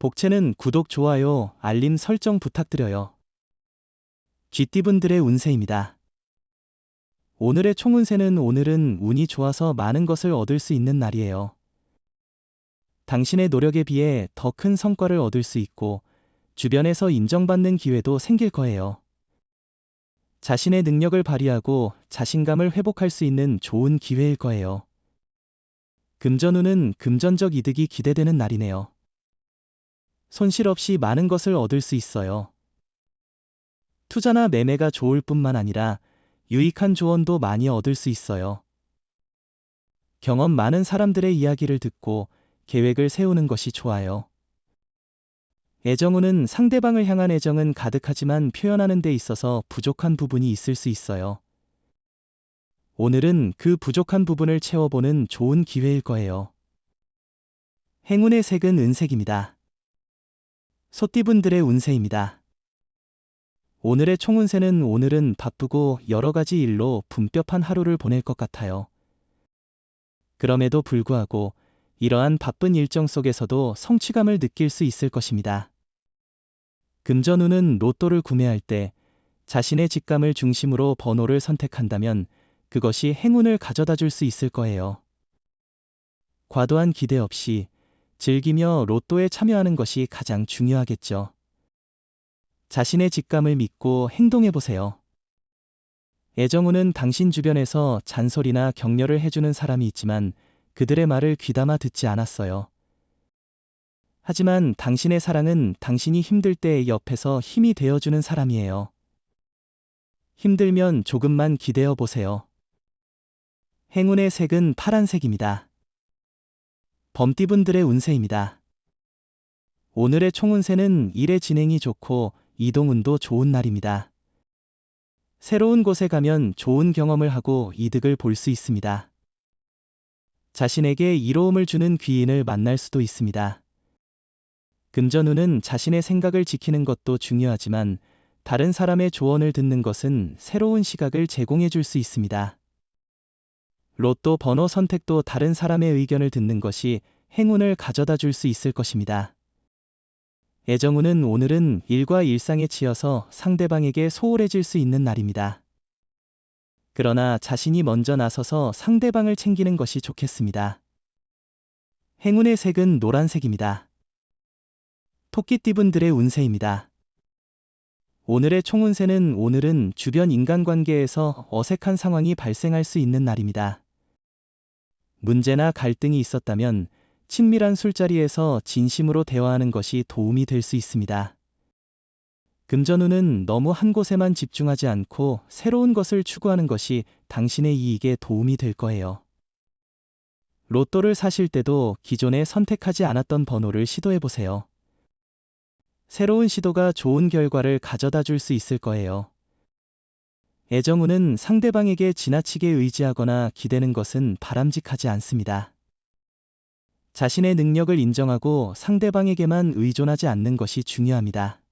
복채는 구독, 좋아요, 알림 설정 부탁드려요. 쥐띠분들의 운세입니다. 오늘의 총운세는 오늘은 운이 좋아서 많은 것을 얻을 수 있는 날이에요. 당신의 노력에 비해 더 큰 성과를 얻을 수 있고 주변에서 인정받는 기회도 생길 거예요. 자신의 능력을 발휘하고 자신감을 회복할 수 있는 좋은 기회일 거예요. 금전운은 금전적 이득이 기대되는 날이네요. 손실 없이 많은 것을 얻을 수 있어요. 투자나 매매가 좋을 뿐만 아니라 유익한 조언도 많이 얻을 수 있어요. 경험 많은 사람들의 이야기를 듣고 계획을 세우는 것이 좋아요. 애정운은 상대방을 향한 애정은 가득하지만 표현하는 데 있어서 부족한 부분이 있을 수 있어요. 오늘은 그 부족한 부분을 채워보는 좋은 기회일 거예요. 행운의 색은 은색입니다. 소띠분들의 운세입니다. 오늘의 총운세는 오늘은 바쁘고 여러 가지 일로 분뼈한 하루를 보낼 것 같아요. 그럼에도 불구하고 이러한 바쁜 일정 속에서도 성취감을 느낄 수 있을 것입니다. 금전운은 로또를 구매할 때 자신의 직감을 중심으로 번호를 선택한다면 그것이 행운을 가져다 줄 수 있을 거예요. 과도한 기대 없이 즐기며 로또에 참여하는 것이 가장 중요하겠죠. 자신의 직감을 믿고 행동해 보세요. 애정우는 당신 주변에서 잔소리나 격려를 해주는 사람이 있지만 그들의 말을 귀담아 듣지 않았어요. 하지만 당신의 사랑은 당신이 힘들 때 옆에서 힘이 되어주는 사람이에요. 힘들면 조금만 기대어 보세요. 행운의 색은 파란색입니다. 범띠분들의 운세입니다. 오늘의 총운세는 일의 진행이 좋고 이동운도 좋은 날입니다. 새로운 곳에 가면 좋은 경험을 하고 이득을 볼 수 있습니다. 자신에게 이로움을 주는 귀인을 만날 수도 있습니다. 금전운은 자신의 생각을 지키는 것도 중요하지만 다른 사람의 조언을 듣는 것은 새로운 시각을 제공해 줄 수 있습니다. 로또 번호 선택도 다른 사람의 의견을 듣는 것이 행운을 가져다 줄 수 있을 것입니다. 애정운은 오늘은 일과 일상에 치여서 상대방에게 소홀해질 수 있는 날입니다. 그러나 자신이 먼저 나서서 상대방을 챙기는 것이 좋겠습니다. 행운의 색은 노란색입니다. 토끼띠분들의 운세입니다. 오늘의 총운세는 오늘은 주변 인간관계에서 어색한 상황이 발생할 수 있는 날입니다. 문제나 갈등이 있었다면 친밀한 술자리에서 진심으로 대화하는 것이 도움이 될 수 있습니다. 금전운은 너무 한 곳에만 집중하지 않고 새로운 것을 추구하는 것이 당신의 이익에 도움이 될 거예요. 로또를 사실 때도 기존에 선택하지 않았던 번호를 시도해 보세요. 새로운 시도가 좋은 결과를 가져다 줄 수 있을 거예요. 애정운은 상대방에게 지나치게 의지하거나 기대는 것은 바람직하지 않습니다. 자신의 능력을 인정하고 상대방에게만 의존하지 않는 것이 중요합니다.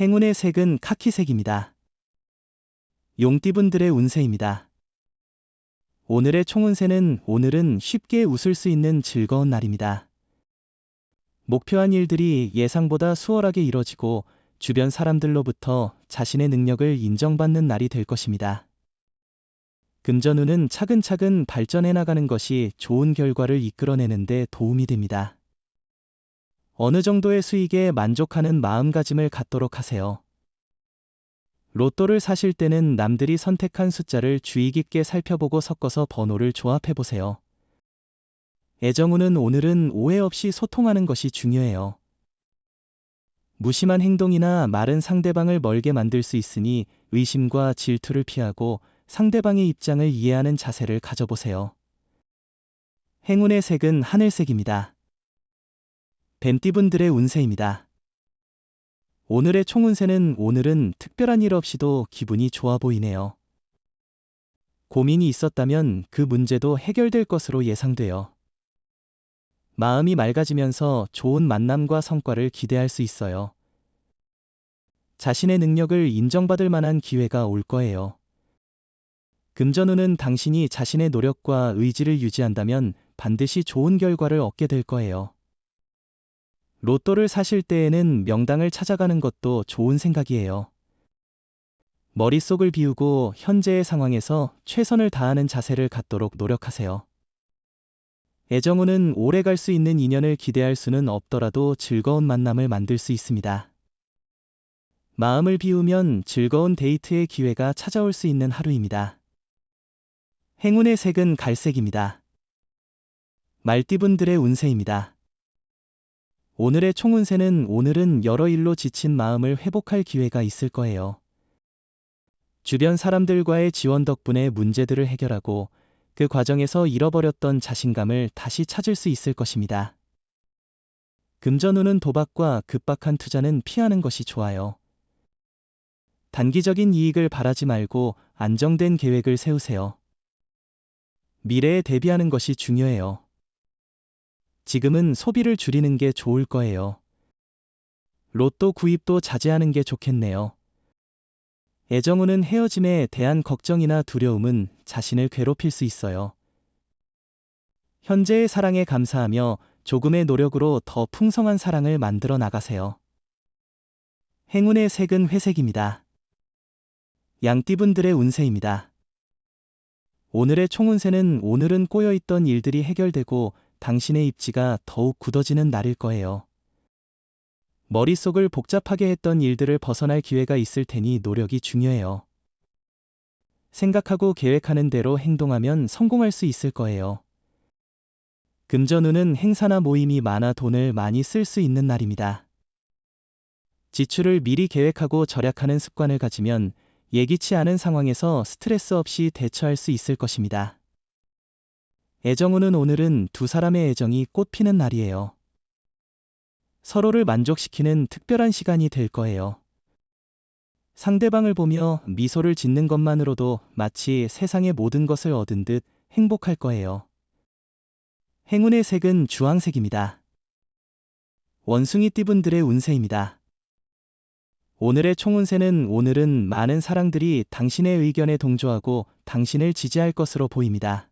행운의 색은 카키색입니다. 용띠분들의 운세입니다. 오늘의 총운세는 오늘은 쉽게 웃을 수 있는 즐거운 날입니다. 목표한 일들이 예상보다 수월하게 이뤄지고 주변 사람들로부터 자신의 능력을 인정받는 날이 될 것입니다. 금전운은 차근차근 발전해 나가는 것이 좋은 결과를 이끌어내는데 도움이 됩니다. 어느 정도의 수익에 만족하는 마음가짐을 갖도록 하세요. 로또를 사실 때는 남들이 선택한 숫자를 주의 깊게 살펴보고 섞어서 번호를 조합해 보세요. 애정운은 오늘은 오해 없이 소통하는 것이 중요해요. 무심한 행동이나 말은 상대방을 멀게 만들 수 있으니 의심과 질투를 피하고 상대방의 입장을 이해하는 자세를 가져보세요. 행운의 색은 하늘색입니다. 뱀띠분들의 운세입니다. 오늘의 총운세는 오늘은 특별한 일 없이도 기분이 좋아 보이네요. 고민이 있었다면 그 문제도 해결될 것으로 예상돼요. 마음이 맑아지면서 좋은 만남과 성과를 기대할 수 있어요. 자신의 능력을 인정받을 만한 기회가 올 거예요. 금전운은 당신이 자신의 노력과 의지를 유지한다면 반드시 좋은 결과를 얻게 될 거예요. 로또를 사실 때에는 명당을 찾아가는 것도 좋은 생각이에요. 머릿속을 비우고 현재의 상황에서 최선을 다하는 자세를 갖도록 노력하세요. 애정운은 오래 갈 수 있는 인연을 기대할 수는 없더라도 즐거운 만남을 만들 수 있습니다. 마음을 비우면 즐거운 데이트의 기회가 찾아올 수 있는 하루입니다. 행운의 색은 갈색입니다. 말띠분들의 운세입니다. 오늘의 총운세는 오늘은 여러 일로 지친 마음을 회복할 기회가 있을 거예요. 주변 사람들과의 지원 덕분에 문제들을 해결하고 그 과정에서 잃어버렸던 자신감을 다시 찾을 수 있을 것입니다. 금전운은 도박과 급박한 투자는 피하는 것이 좋아요. 단기적인 이익을 바라지 말고 안정된 계획을 세우세요. 미래에 대비하는 것이 중요해요. 지금은 소비를 줄이는 게 좋을 거예요. 로또 구입도 자제하는 게 좋겠네요. 애정운은 헤어짐에 대한 걱정이나 두려움은 자신을 괴롭힐 수 있어요. 현재의 사랑에 감사하며 조금의 노력으로 더 풍성한 사랑을 만들어 나가세요. 행운의 색은 회색입니다. 양띠분들의 운세입니다. 오늘의 총운세는 오늘은 꼬여있던 일들이 해결되고 당신의 입지가 더욱 굳어지는 날일 거예요. 머릿속을 복잡하게 했던 일들을 벗어날 기회가 있을 테니 노력이 중요해요. 생각하고 계획하는 대로 행동하면 성공할 수 있을 거예요. 금전운은 행사나 모임이 많아 돈을 많이 쓸 수 있는 날입니다. 지출을 미리 계획하고 절약하는 습관을 가지면 예기치 않은 상황에서 스트레스 없이 대처할 수 있을 것입니다. 애정운은 오늘은 두 사람의 애정이 꽃피는 날이에요. 서로를 만족시키는 특별한 시간이 될 거예요. 상대방을 보며 미소를 짓는 것만으로도 마치 세상의 모든 것을 얻은 듯 행복할 거예요. 행운의 색은 주황색입니다. 원숭이 띠분들의 운세입니다. 오늘의 총운세는 오늘은 많은 사랑들이 당신의 의견에 동조하고 당신을 지지할 것으로 보입니다.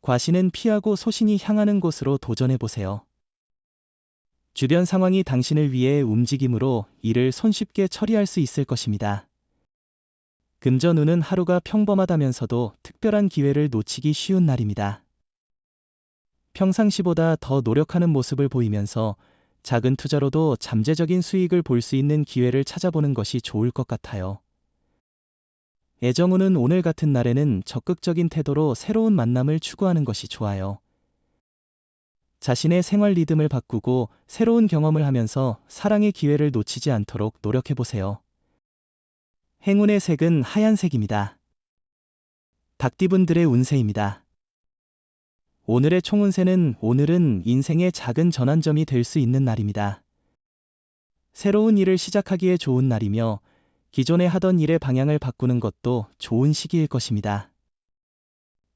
과신은 피하고 소신이 향하는 곳으로 도전해 보세요. 주변 상황이 당신을 위해 움직임으로 일을 손쉽게 처리할 수 있을 것입니다. 금전운은 하루가 평범하다면서도 특별한 기회를 놓치기 쉬운 날입니다. 평상시보다 더 노력하는 모습을 보이면서 작은 투자로도 잠재적인 수익을 볼 수 있는 기회를 찾아보는 것이 좋을 것 같아요. 애정운은 오늘 같은 날에는 적극적인 태도로 새로운 만남을 추구하는 것이 좋아요. 자신의 생활 리듬을 바꾸고 새로운 경험을 하면서 사랑의 기회를 놓치지 않도록 노력해 보세요. 행운의 색은 하얀색입니다. 닭띠분들의 운세입니다. 오늘의 총운세는 오늘은 인생의 작은 전환점이 될 수 있는 날입니다. 새로운 일을 시작하기에 좋은 날이며 기존에 하던 일의 방향을 바꾸는 것도 좋은 시기일 것입니다.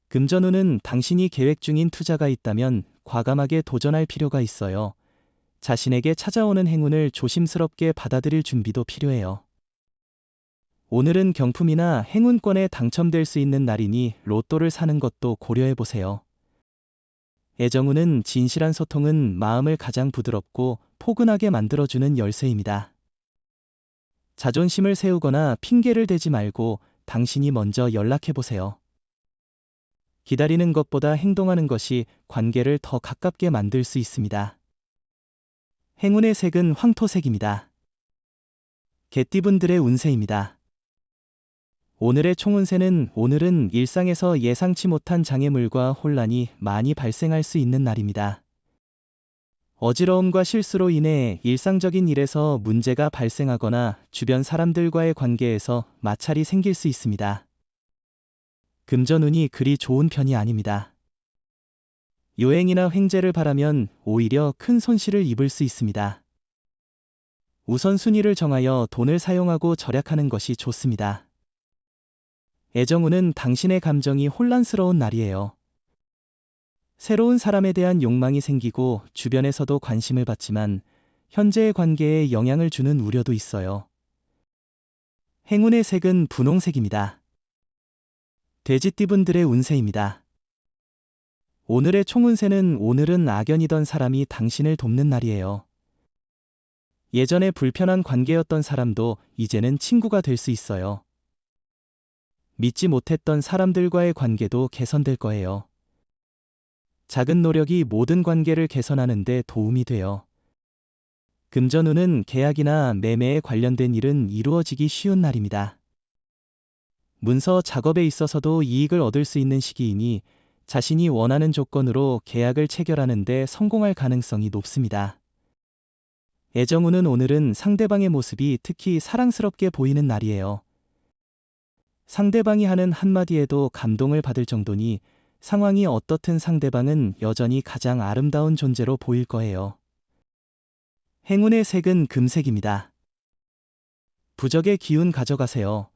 금전운은 당신이 계획 중인 투자가 있다면 과감하게 도전할 필요가 있어요. 자신에게 찾아오는 행운을 조심스럽게 받아들일 준비도 필요해요. 오늘은 경품이나 행운권에 당첨될 수 있는 날이니 로또를 사는 것도 고려해 보세요. 애정운은 진실한 소통은 마음을 가장 부드럽고 포근하게 만들어주는 열쇠입니다. 자존심을 세우거나 핑계를 대지 말고 당신이 먼저 연락해 보세요. 기다리는 것보다 행동하는 것이 관계를 더 가깝게 만들 수 있습니다. 행운의 색은 황토색입니다. 개띠분들의 운세입니다. 오늘의 총운세는 오늘은 일상에서 예상치 못한 장애물과 혼란이 많이 발생할 수 있는 날입니다. 어지러움과 실수로 인해 일상적인 일에서 문제가 발생하거나 주변 사람들과의 관계에서 마찰이 생길 수 있습니다. 금전운이 그리 좋은 편이 아닙니다. 요행이나 횡재를 바라면 오히려 큰 손실을 입을 수 있습니다. 우선순위를 정하여 돈을 사용하고 절약하는 것이 좋습니다. 애정운은 당신의 감정이 혼란스러운 날이에요. 새로운 사람에 대한 욕망이 생기고 주변에서도 관심을 받지만 현재의 관계에 영향을 주는 우려도 있어요. 행운의 색은 분홍색입니다. 돼지띠분들의 운세입니다. 오늘의 총운세는 오늘은 악연이던 사람이 당신을 돕는 날이에요. 예전에 불편한 관계였던 사람도 이제는 친구가 될 수 있어요. 믿지 못했던 사람들과의 관계도 개선될 거예요. 작은 노력이 모든 관계를 개선하는데 도움이 돼요. 금전운은 계약이나 매매에 관련된 일은 이루어지기 쉬운 날입니다. 문서 작업에 있어서도 이익을 얻을 수 있는 시기이니 자신이 원하는 조건으로 계약을 체결하는데 성공할 가능성이 높습니다. 애정운은 오늘은 상대방의 모습이 특히 사랑스럽게 보이는 날이에요. 상대방이 하는 한마디에도 감동을 받을 정도니 상황이 어떻든 상대방은 여전히 가장 아름다운 존재로 보일 거예요. 행운의 색은 금색입니다. 부적의 기운 가져가세요.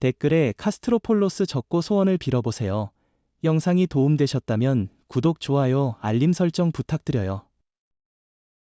댓글에 카스트로폴로스 적고 소원을 빌어보세요. 영상이 도움되셨다면 구독, 좋아요, 알림 설정 부탁드려요.